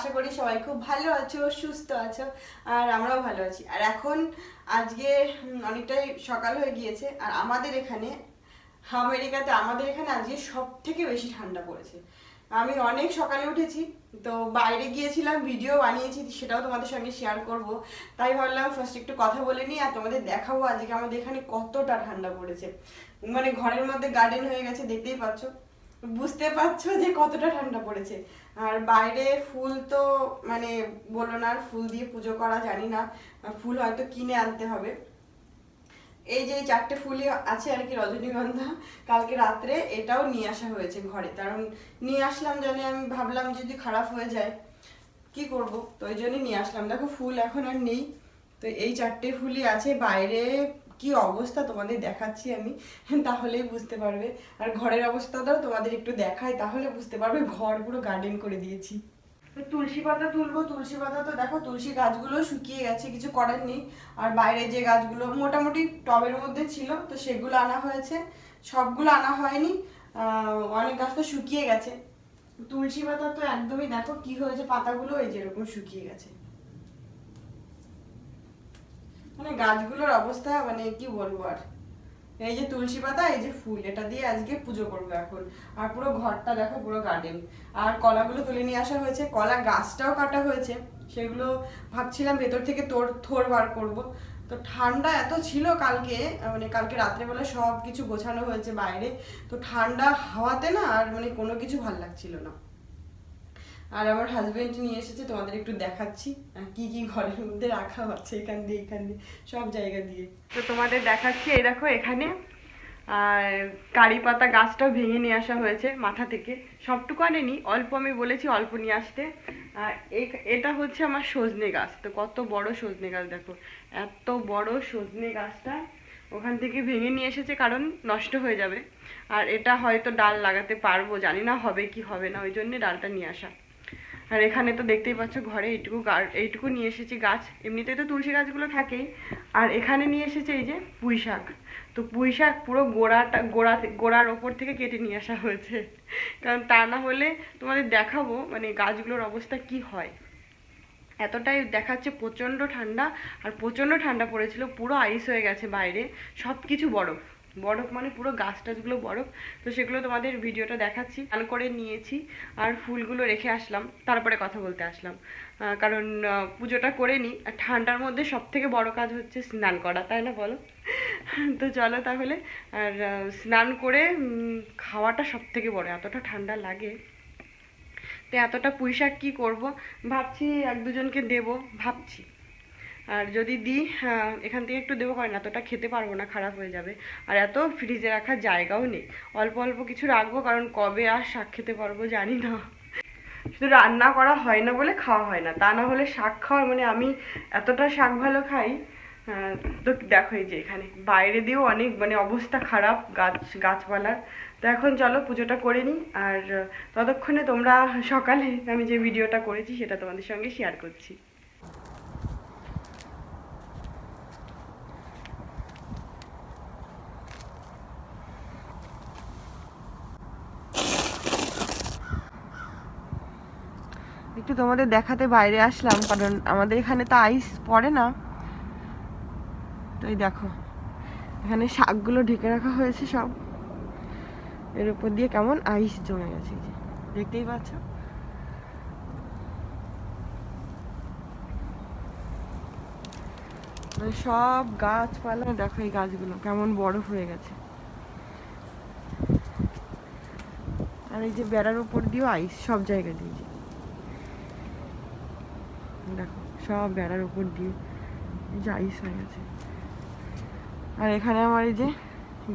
আশা করি সবাই খুব ভালো আছো, সুস্থ আছো, আর আমরাও ভালো আছি। আর এখন আজকে অনেকটাই সকাল হয়ে গিয়েছে, আর আমাদের এখানে, আমেরিকাতে আমাদের এখানে আজকে সব থেকে বেশি ঠান্ডা পড়েছে। আমি অনেক সকালে উঠেছি, তো বাইরে গিয়েছিলাম, ভিডিও বানিয়েছি, সেটাও তোমাদের সঙ্গে শেয়ার করব। তাই ভাবলাম ফার্স্ট একটু কথা বলে নিই, আর তোমাদের দেখাবো আজকে আমাদের এখানে কতটা ঠান্ডা পড়েছে। মানে ঘরের মধ্যে গার্ডেন হয়ে গেছে, দেখতেই পাচ্ছ। বুঝতে পারছ যে কতটা ঠান্ডা পড়েছে। আর বাইরে ফুল তো মানে বলো না, আর ফুল দিয়ে পুজো করা জানি না ফুল হয়তো কিনে আনতে হবে। এই যে চারটে ফুলই আছে আর কি রজনীগন্ধা, কালকে রাত্রে এটাও নিয়ে আসা হয়েছে ঘরে। কারণ নিয়ে আসলাম জানি আমি ভাবলাম যদি খারাপ হয়ে যায়, কি করব? তো ওই জন্যই নিয়ে আসলাম। দেখো ফুল এখন আর নেই। তো এই চারটে ফুলই আছে। বাইরে কি অবস্থা তোমাদের দেখাচ্ছি আমি? তাহলেই বুঝতে পারবে। আর ঘরের অবস্থাটাও তোমাদের একটু দেখাই, তাহলে বুঝতে পারবে ঘর পুরো গার্ডেন করে দিয়েছি। তো তুলসী পাতা তুলবো, তুলসী পাতা তো দেখো, তুলসী গাছগুলো শুকিয়ে গেছে, কিছু করার নেই। আর বাইরে যে গাছগুলো মোটামুটি টবের মধ্যে ছিল, তো সেগুলো আনা হয়েছে। সবগুলো আনা হয়নি অনেক গাছ তো শুকিয়ে গেছে। তুলসী পাতা তো একদমই দেখো, কি হয়েছে, পাতাগুলো এই যেরকম শুকিয়ে গেছে। মানে গাছগুলোর অবস্থা মানে কি বলব আর? এই যে তুলসী পাতা, এই যে ফুল, এটা দিয়ে আজকে পুজো করব এখন। আর পুরো ঘরটা দেখো, পুরো গার্ডেন আর কলাগুলো তুলে নিয়ে আসা হয়েছে। কলা গাছটাও কাটা হয়েছে। সেগুলো ভাবছিলাম ভেতর থেকে তোর, থোর বার করব। তো ঠান্ডা এত ছিল কালকে মানে কালকে রাত্রেবেলা সব কিছু গোছানো হয়েছে বাইরে। তো ঠান্ডা হাওয়াতে না আর মানে কোনো কিছু ভালো লাগছিল না। আর আমার হাজবেন্ড নিয়ে এসেছে, তোমাদের একটু দেখাচ্ছি। কি কি ঘরের মধ্যে রাখা হচ্ছে এখান দিয়ে এখান দিয়ে, সব জায়গা দিয়ে। তো তোমাদের দেখাচ্ছি, এই দেখো এখানে। আর কারি পাতা গাছটাও ভেঙে নিয়ে আসা হয়েছে মাথা থেকে। সবটুকু আনেনি, অল্প আমি বলেছি অল্প নিয়ে আসতে। আর এটা হচ্ছে আমার সজনে গাছ। তো কত বড় সজনে গাছ দেখো। এত বড় সজনে গাছটা ওখান থেকে ভেঙে নিয়ে এসেছে কারণ নষ্ট হয়ে যাবে। আর এটা হয়তো ডাল লাগাতে পারব, জানি না হবে কি হবে না, ওই জন্যে ডালটা নিয়ে আসা। আর এখানে তো দেখতেই পাচ্ছ ঘরে এইটুকু এইটুকু নিয়ে এসেছি গাছ। এমনিতেই তো তুলসী গাছগুলো থাকেই আর এখানে নিয়ে এসেছে এই যে পুঁই শাক। তো পুঁই শাক পুরো গোড়াটা, গোড়া গোড়ার ওপর থেকে কেটে নিয়ে আসা হয়েছে। কারণ তা না হলে তোমাদের দেখাবো মানে গাছগুলোর অবস্থা কি হয়। এতটাই দেখাচ্ছে প্রচণ্ড ঠান্ডা, আর প্রচণ্ড ঠান্ডা পড়েছিল, পুরো আইস হয়ে গেছে বাইরে। সব কিছু বরফ। বরফ মানে পুরো গাছ টাছগুলো বরফ, তো সেগুলো তোমাদের ভিডিওটা দেখাচ্ছি। স্নান করে নিয়েছি আর ফুলগুলো রেখে আসলাম, তারপরে কথা বলতে আসলাম। কারণ পুজোটা করে নিই আর ঠান্ডার মধ্যে সব থেকে বড় কাজ হচ্ছে স্নান করা, তাই না বলো? তো চলো তাহলে, আর স্নান করে খাওয়াটা সব থেকে বড়, এতটা ঠান্ডা লাগে। তো এতটা পুঁই শাক কী করব? ভাবছি এক দুজনকে দেবো, ভাবছি। আর যদি দিই হ্যাঁ, এখান থেকে একটু দেবো কারণ এতটা খেতে পারব না খারাপ হয়ে যাবে। আর এত ফ্রিজে রাখার জায়গাও নেই। অল্প অল্প কিছু রাখব কারণ কবে আর শাক খেতে পারব জানি না। শুধু রান্না করা হয় না বলে খাওয়া হয় না তা না হলে শাক খাওয়ার মানে আমি এতটা শাক ভালো খাই তো দেখো এই যে এখানে। বাইরে দিয়েও অনেক মানে অবস্থা খারাপ গাছ গাছপালার তো এখন চলো পুজোটা করে নিই আর ততক্ষণে তোমরা সকালে আমি যে ভিডিওটা করেছি সেটা তোমাদের সঙ্গে শেয়ার করছি। একটু তোমাদের দেখাতে বাইরে আসলাম, কারণ আমাদের এখানে তো আইস পড়ে না। তো এই দেখো, এখানে শাকগুলো ঢেকে রাখা হয়েছে সব। এর উপর দিয়ে কেমন আইস জমে গেছে দেখতেই পাচ্ছ? মানে সব গাছপালা, দেখো এই গাছগুলো, কেমন বরফ হয়ে গেছে। আর এই যে বেড়ার উপর দিয়েও আইস সব জায়গা দিয়ে। দেখো, সব বেড়ার উপর দিয়ে যাই হয়ে গেছে। আর এখানে আমার এই যে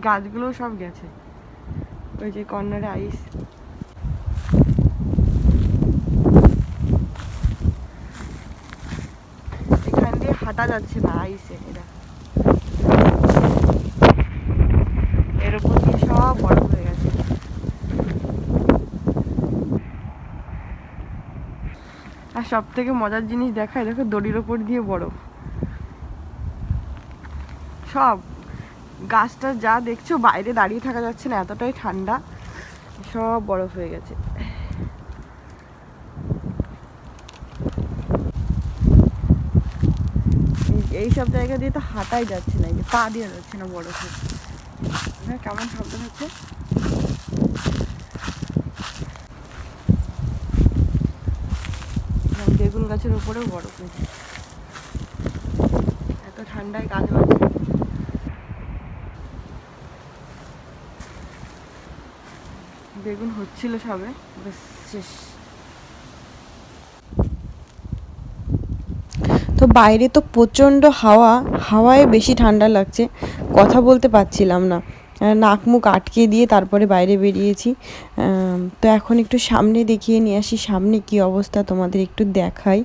গাছগুলো সব গেছে। ওই যে কর্নারে আইস। এখান দিয়ে হাঁটা যাচ্ছে না, আইসে এরা সব থেকে মজার জিনিস দেখায়, দেখো দড়ির ওপর দিয়ে বরফ। সব। গাছটা যা দেখছ, বাইরে দাঁড়িয়ে থাকা যাচ্ছে না, এতটাই ঠান্ডা। সব বরফ হয়ে গেছে। এই সব জায়গা দিয়ে তো হাঁটাই যাচ্ছে না, এই যে পা দিয়ে যাচ্ছে না বরফে। হ্যাঁ কেমন শব্দ হচ্ছে? বেগুন গাছের উপরেও বরফ হয়েছে এত ঠান্ডায় কাজ হচ্ছে। বেগুন হচ্ছিল সবে, বেশ শেষ। তো বাইরে তো প্রচণ্ড হাওয়া, হাওয়ায় বেশি ঠান্ডা লাগছে, কথা বলতে পারছিলাম না। নাক মুখ আটকে দিয়ে তারপরে বাইরে বেরিয়েছি। তো এখন একটু সামনে দেখিয়ে নিয়ে আসি, সামনে কি অবস্থা তোমাদের একটু দেখাই।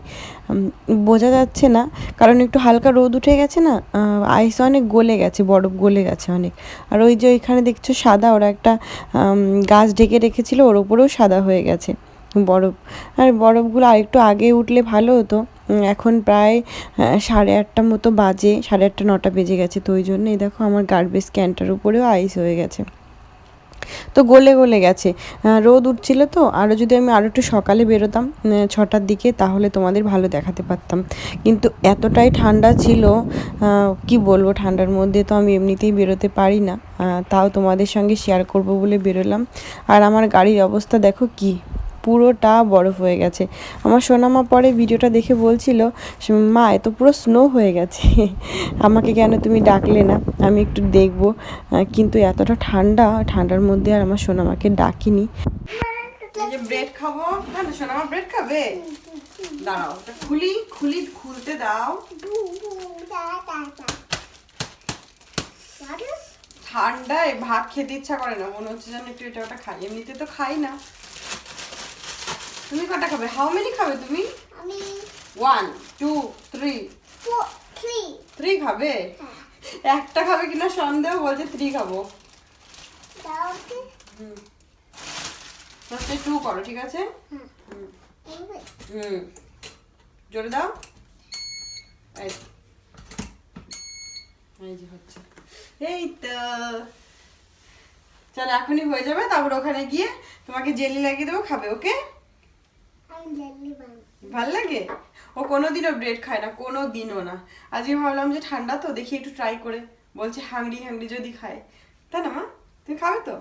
বোঝা যাচ্ছে না, কারণ একটু হালকা রোদ উঠে গেছে না আইস অনেক গলে গেছে, বরফ গলে গেছে অনেক। আর ওই যে ওইখানে দেখছ সাদা, ওরা একটা গাছ ঢেকে রেখেছিল, ওর ওপরেও সাদা হয়ে গেছে। বরফ। আর বরফগুলো আরেকটু আগে উঠলে ভালো হতো। এখন প্রায় সাড়ে আটটা মতো বাজে, সাড়ে আটটা, নটা বেজে গেছে তো ওই জন্যই দেখো আমার গার্বেজ ক্যানটার উপরেও আইস হয়ে গেছে। তো গলে গলে গেছে। রোদ উঠছিল তো আরও যদি আমি আরও একটু সকালে বেরোতাম ছটার দিকে, তাহলে তোমাদের ভালো দেখাতে পারতাম। কিন্তু এতটাই ঠান্ডা ছিল কি বলব, ঠান্ডার মধ্যে তো আমি এমনিতেই বেরোতে পারি না। তাও তোমাদের সঙ্গে শেয়ার করব বলে বেরোলাম। আর আমার গাড়ির অবস্থা দেখো কি পুরোটা বরফ হয়ে গেছে। আমার সোনামা পরে ভিডিওটা দেখে বলছিল, মা এত পুরো স্নো হয়ে গেছে। আমাকে কেন তুমি ডাকলে না? আমি একটু দেখব। কিন্তু এতটা ঠান্ডা, ঠান্ডার মধ্যে আর আমার সোনামাকে ডাকিনি। ব্রেড খাব। খুলতে দাও। ঠান্ডায় ভাত খেতে ইচ্ছা করে না। মনে হচ্ছে যেন একটু এটা ওটা খাই। এমনিতে তো খাই না। তুমি কটা খাবে? হাউ মেনি খাবে তুমি? আমি one two three three. Three খাবে? একটা খাবে কিনা সন্দেহ? বলছে থ্রি খাব। দাও কি? হুম। ফার্স্টে টু করো ঠিক আছে? হুম। হুম হুম। জোরে দাও। এই যে হচ্ছে। এই তো। চলো এখনই হয়ে যাবে। তারপর ওখানে গিয়ে তোমাকে জেলি লাগিয়ে দেবো খাবে ওকে। ভালো লাগে? ও কোনোদিনও ব্রেড খায় না কোনো দিনও না। আজকে ভাবলাম যে ঠান্ডা তো দেখি একটু ট্রাই করে। বলছে হাংরি হাংরি যদি খায়। তাই না মা তুমি খাবে তো?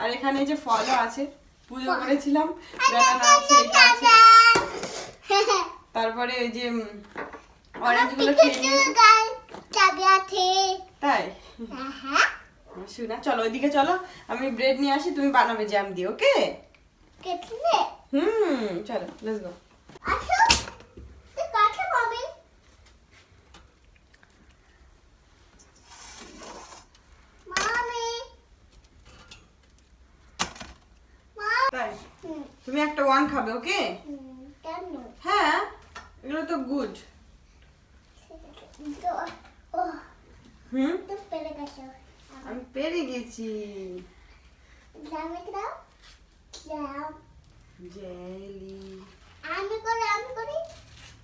আর এখানে যে ফলও আছে পুজো করেছিলাম বেদানা আছে এটা আছে। তারপরে ওই যে অরেঞ্জগুলো খেয়ে নিয়েছি। তাই? হ্যাঁ। শুনা চলো ওইদিকে চলো। আমি ব্রেড নিয়ে আসি তুমি বানাবে জ্যাম দিয়ে ওকে গো আসো। তুই কাকে পাবি? মামি। তাই তুমি একটা ওয়ান খাবে ওকে কেন? হ্যাঁ এগুলো তো গুড তো, ও, হুম তো পেরে গেছো। আমি পেরে গেছি দাও। জেলি। আমি করি আমি করি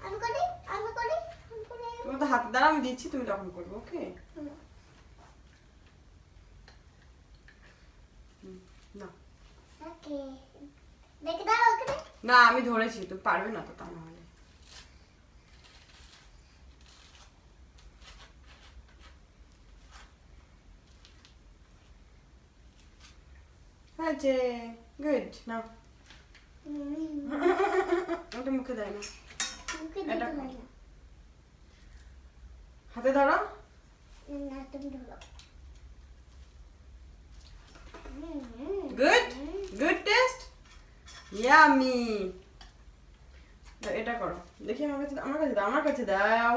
আমি করি আমি করি তো হাতে দ্বারা আমি দিচ্ছি তুমি তখন করবে ওকে? না ওকে। দেখে দাও ওকে। না আমি ধরেছি তুমি পারবে না তো তা নাহলে আছে গুড না হুম, ওটা মুখে দেয় না। এটা। হাতে ধরো। গুড গুড টেস্ট ইয়ামি এটা করো। দেখি আমার কাছে আমার কাছে দাও আমার কাছে দাও।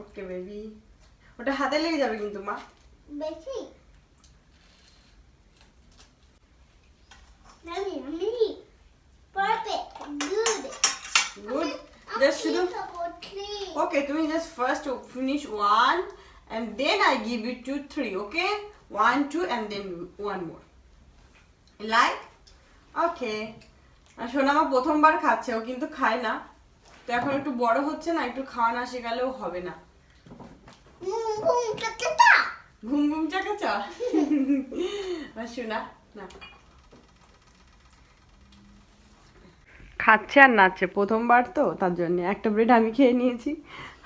ওকে বেবি ওটা হাতে লেগে যাবে কিন্তু মা। বেশি? গুড গুড জাস্ট ওকে তুমি just first finish one and then I give you two three okay? One two and then one more. Like? Okay. আর সোনামা প্রথমবার খাচ্ছে ও কিন্তু খায় না। তো এখন একটু বড় হচ্ছে না একটু খাওয়া না শেখালেও হবে না। ঘুম ঘুম চাকাচা আর শোনা না। খাচ্ছে আর নাচছে, প্রথমবার তো তার জন্য। একটা ব্রেড আমি খেয়ে নিয়েছি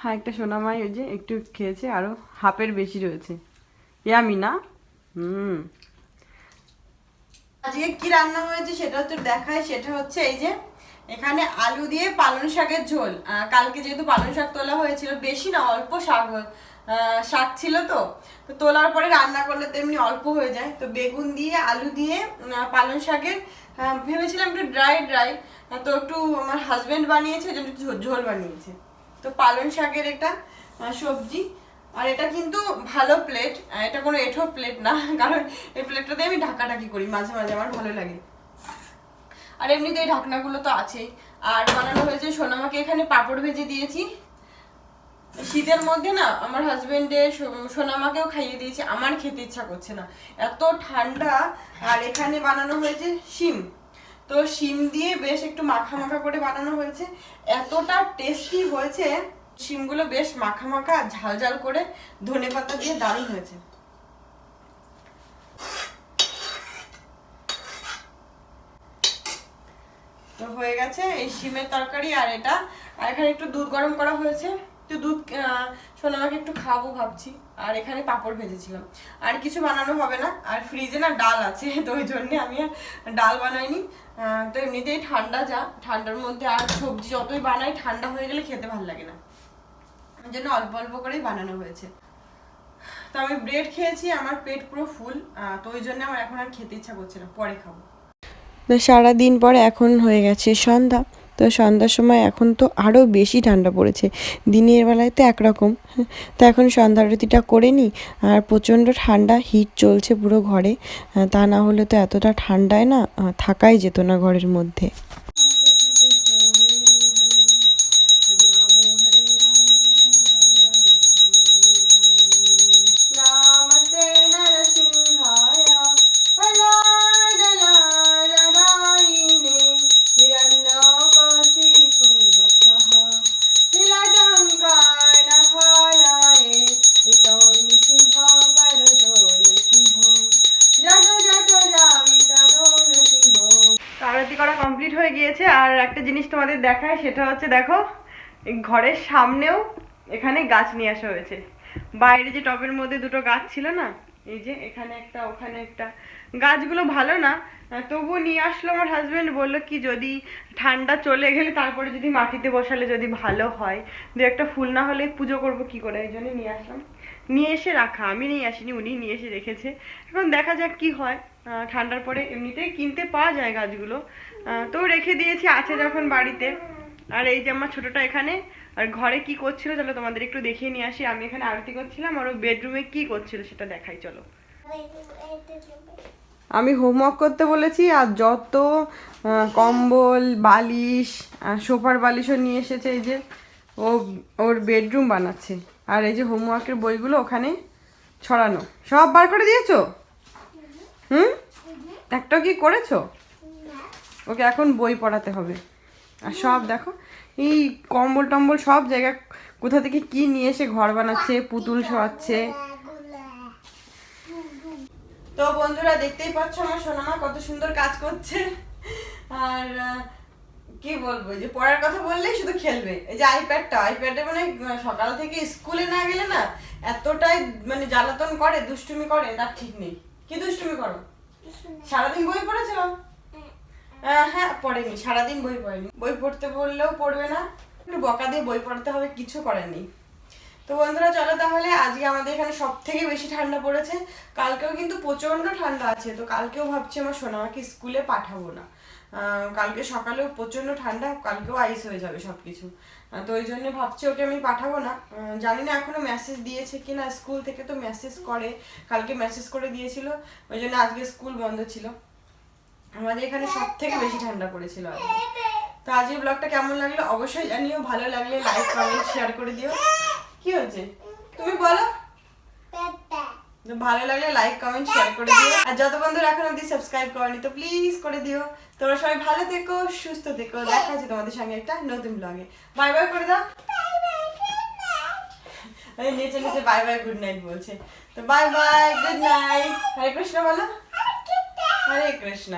হ্যাঁ একটা সোনামাই ওই যে একটু খেয়েছে আরও হাফের বেশি রয়েছে। ইয়ামি না? হুম। আজকে কি রান্না হয়েছে সেটা হচ্ছে দেখায়, সেটা হচ্ছে এই যে এখানে আলু দিয়ে পালং শাকের ঝোল। কালকে যেহেতু পালং শাক তোলা হয়েছিল, বেশি না, অল্প শাক শাক ছিল তো তো তোলার পরে রান্না করলে তো এমনি অল্প হয়ে যায়। তো বেগুন দিয়ে আলু দিয়ে পালং শাকের ভেবেছিলাম একটু ড্রাই ড্রাই তো একটু আমার হাজবেন্ড বানিয়েছে জন্য একটু ঝোল- বানিয়েছে। তো পালং শাকের আহ, সবজি আর এটা কিন্তু ভালো প্লেট এটা কোনো এঠো প্লেট না কারণ এই প্লেটটাতে আমি ঢাকাঢাকি করি মাঝে মাঝে আমার ভালো লাগে। আর এমনিতে এই ঢাকনাগুলো তো আছেই। আর বানানো হয়েছে সোনামাকে এখানে পাঁপড় ভেজে দিয়েছি। শীতের মধ্যে না আমার হাজবেন্ডের সোনামাকেও খাইয়ে দিয়েছি, আমার খেতে ইচ্ছা করছে না। এত ঠান্ডা, আর এখানে বানানো হয়েছে শিম। তো শিম দিয়ে বেশ একটু মাখা মাখা করে বানানো হয়েছে। এতটা টেস্টি হয়েছে, শিমগুলো বেশ মাখা মাখা ঝাল ঝাল করে ধনে পাতা দিয়ে দারুণ হয়েছে। তো হয়ে গেছে এই শিমের তরকারি আর এটা। আর এখানে একটু দুধ গরম করা হয়েছে। তো দুধ সোনামাকে একটু খাব ভাবছি। আর এখানে পাঁপড় ভেজেছিলাম। আর কিছু বানানো হবে না। আর ফ্রিজে না ডাল আছে, তো ওই জন্যে আমি আর ডাল বানাইনি। তো এমনিতেই ঠান্ডা যা। ঠান্ডার মধ্যে আর সবজি যতই বানাই, ঠান্ডা হয়ে গেলে খেতে ভালো লাগে না। ওই জন্য অল্প অল্প করেই বানানো হয়েছে। তো আমি ব্রেড খেয়েছি, আমার পেট পুরো ফুল। তো ওই জন্য আমার এখন আর খেতে ইচ্ছা করছে না। পরে খাব। সারাদিন পরে এখন হয়ে গেছে সন্ধ্যা। তো সন্ধ্যার সময় এখন তো আরও বেশি ঠান্ডা পড়েছে। দিনের বেলায় তো একরকম। তো এখন সন্ধ্যা আরতিটা করে নিই আর প্রচণ্ড ঠান্ডা হিট চলছে পুরো ঘরে। তা না হলে তো এতটা ঠান্ডায় না থাকাই যেত না ঘরের মধ্যে। দেখায় সেটা হচ্ছে দেখো ঘরের সামনেও এখানে গাছ নিয়ে আসা হয়েছে। বাইরে যে টবের মধ্যে দুটো গাছ ছিল না, এই যে এখানে একটা, ওখানে একটা। গাছগুলো ভালো না, তবুও নিয়ে আসলো আমার হাজবেন্ড বলল কি যদি ঠান্ডা চলে গেলে তারপরে যদি মাটিতে বসালে যদি ভালো হয়। দু একটা ফুল না হলে পুজো করব কি করে, এই জন্য নিয়ে আসলাম। নিয়ে এসে রাখা, আমি নিয়ে আসিনি, উনি নিয়ে এসে রেখেছে। এখন দেখা যাক কি হয়। ঠান্ডার পরে এমনিতেই কিনতে পাওয়া যায় গাছগুলো। তো রেখে দিয়েছি আছে যখন বাড়িতে। আর এই যে আমার ছোটটা এখানে, আর ঘরে কি করছিল চলো তোমাদের একটু দেখিয়ে নিয়ে আসি। আমি এখানে আরতি করছিলাম, আর ও বেডরুমে কি করছিল সেটা দেখাই, চলো। আমি হোমওয়ার্ক করতে বলেছি, আর যত কম্বল, বালিশ সোফার বালিশও নিয়ে এসেছে এই যে, ও, ওর বেডরুম বানাচ্ছে। আর এই যে হোমওয়ার্কের বইগুলো ওখানে ছড়ানো। সব বার করে দিয়েছ? হুম? একটাও কি করেছ? ওকে এখন বই পড়াতে হবে। আর সব দেখো এই কম্বল টম্বল সব জায়গায় কোথা থেকে কি নিয়ে এসে ঘর বানাচ্ছে পুতুল শোয়াচ্ছে। তো বন্ধুরা দেখতেই পাচ্ছ আমার সোনামা কত সুন্দর কাজ করছে। আর কি বলব যে পড়ার কথা বললেই শুধু খেলবে। এই যে আইপ্যাডটা আইপ্যাডে মানে সকাল থেকে স্কুলে না গেলে না এতটাই মানে জ্বালাতন করে দুষ্টুমি করে তার ঠিক নেই। কি দুষ্টুমি করো? সারাদিন বই পড়েছো? আহ, হ্যাঁ পড়েনি, সারাদিন বই পড়েনি। বই পড়তে বললেও পড়বে না, একটু বকা দিয়ে বই পড়তে হবে, কিছু করার নেই তো বন্ধুরা, চলো তাহলে, আজকে আমাদের এখানে সব থেকে বেশি ঠান্ডা পড়েছে। কালকেও কিন্তু প্রচণ্ড ঠান্ডা আছে, তো কালকেও ভাবছি আমার সোনামাকে স্কুলে পাঠাবো না। কালকে সকালেও প্রচণ্ড ঠান্ডা, কালকেও আইস হয়ে যাবে সব কিছু তো ওই জন্য ভাবছি ওকে আমি পাঠাবো না। জানি না এখনও মেসেজ দিয়েছে কি না স্কুল থেকে তো মেসেজ করে, কালকে মেসেজ করে দিয়েছিল। ওই জন্য আজকে স্কুল বন্ধ ছিল। আমাদের এখানে সব থেকে বেশি ঠান্ডা পড়েছিল আজকে। তো আজকের ব্লগটা কেমন লাগল অবশ্যই জানিও, ভালো লাগলে লাইক কমেন্ট শেয়ার করে দিও। কি হচ্ছে তুমি বলো। ভালো লাগলে লাইক কমেন্ট শেয়ার করে দিও। আর যত বন্ধুরা এখন অবধি সাবস্ক্রাইব করেনি, তো প্লিজ করে দিও। তোমরা সবাই ভালো থেকো, সুস্থ থেকো। দেখা হচ্ছে তোমাদের সঙ্গে একটা নতুন ব্লগে বাই বাই করে দাও। এই নিচে নিচে বাই বাই গুড নাইট বলছে। তো bye bye good night Hare Krishna বলো। হরে কৃষ্ণ।